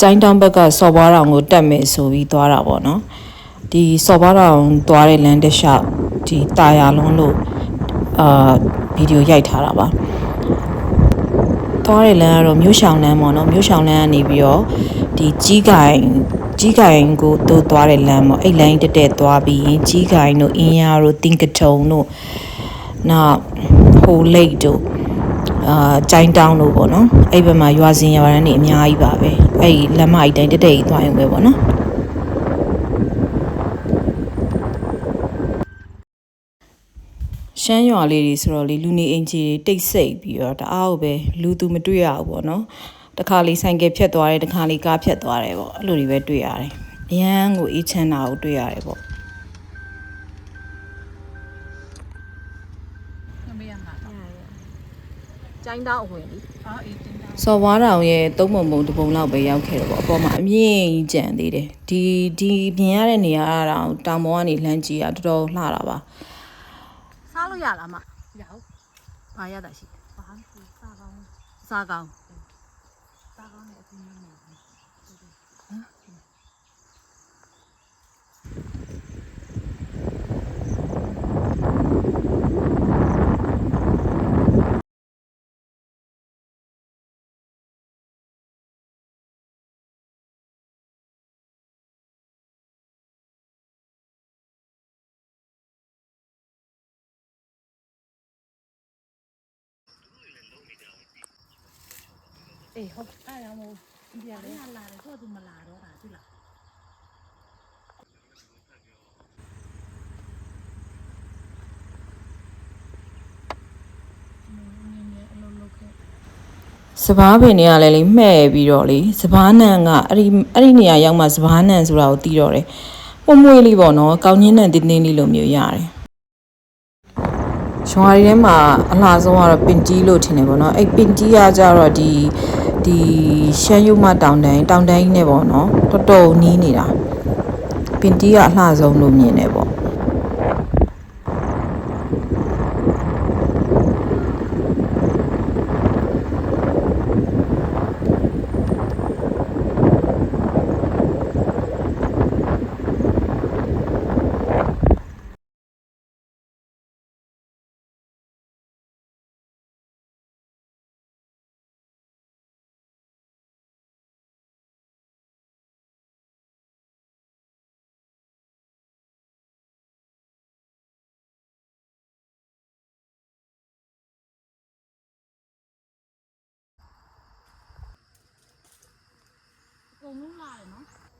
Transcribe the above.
ကျိုင်းတောင်ဘက်ကစော်ဘွားတောင်ကိုတက်မယ်ဆိုပြီးသွားတာပေါ့နော်ဒီစော်ဘွားတောင်သွားတဲ့လမ်းတစ်လျှောက်ဒီတာယာလုံးလို့အာဗီဒီယိုရိုက်ထားတာပါသွားတဲ့လမ်းကတော့မြို့ရှောင်းလမ်းပေါ့နော်မြို့ရှောင်းလမ်းကနေပြီးတော့ဒီကြီးကိုင်ကြီးကိုင်ကိုတို့သွားတဲ့လမ်းပေါ့အဲ့လိုင်းတက်တက်သွားပြီးရင်ကြီးကိုင်တို့အင်းရတို့တင်ကထုံတို့နောက်ဟိုလိတ်တို့ အာဂျိုင်းတောင်းလို့ပေါ့နော်အဲ့ဘက်မှာရွာစင်ရွာရန်နေအများကြီးပါပဲအဲ့လမ်းမအတိုင်းတက်တက်ကြီးသွားရုံပဲပေါ့နော်ရှမ်းရွာလေးတွေဆိုတော့လေလူနေအင်ဂျီတွေတိတ်ဆိတ်ပြီးတော့တအားကိုပဲလူသူမတွေ့ရဘူးပေါ့နော်တခါလေးဆိုင်ကယ်ဖြတ်သွားတယ်တခါလေးကားဖြတ်သွားတယ်ပေါ့အဲ့လိုတွေပဲတွေ့ရတယ်အရန်ကိုအေးချမ်းတာကိုတွေ့ရတယ်ပေါ့မမေးရမှာပါ ကျိုင်းသားအဝင်လေစော်ဝါတောင်ရဲ့သုံးပုံပုံတစ်ပုံလောက်ပဲရောက်ခဲ့တော့ပေါ့အပေါ်မှာအမြင့်ကြီးကြံသေးတယ်ဒီဒီမြင်ရတဲ့နေရာတောင်တောင်ပေါ်ကနေလမ်းကြီးอ่ะတော်တော်လှတာပါစားလို့ရလားမရဘူးဘာရတာရှိဘာစားကောင်းစားကောင်းစားကောင်းနဲ့အပြင်မျိုးနေ အေးဟုတ်အဲ့ဒါမို့ဒီရလေအဲ့ဒါလာတယ်တော့သူမလာတော့တာသူလားစပားပင်တွေကလည်းလေမှဲ့ပြီးတော့လေစပားနံကအဲ့ဒီအဲ့ဒီနေရာရောက်မှစပားနံဆိုတာကိုတီးတော့တယ်ပုံမွေးလေးပေါ့နော်ကောင်းချင်းနံတင်းတင်းလေးလိုမျိုးရတယ် ရွာရီထဲမှာအလှဆုံးကတော့ပင်ကြီးလို့ထင်တယ်ပေါ့နော်အဲ့ပင်ကြီးကကြတော့ဒီဒီရှမ်းရုံမတောင်တန်းတောင်တန်းကြီးနဲ့ပေါ့နော်တော်တော်နီးနေတာပင်ကြီးကအလှဆုံးလို့မြင်တယ်ပေါ့ normal não.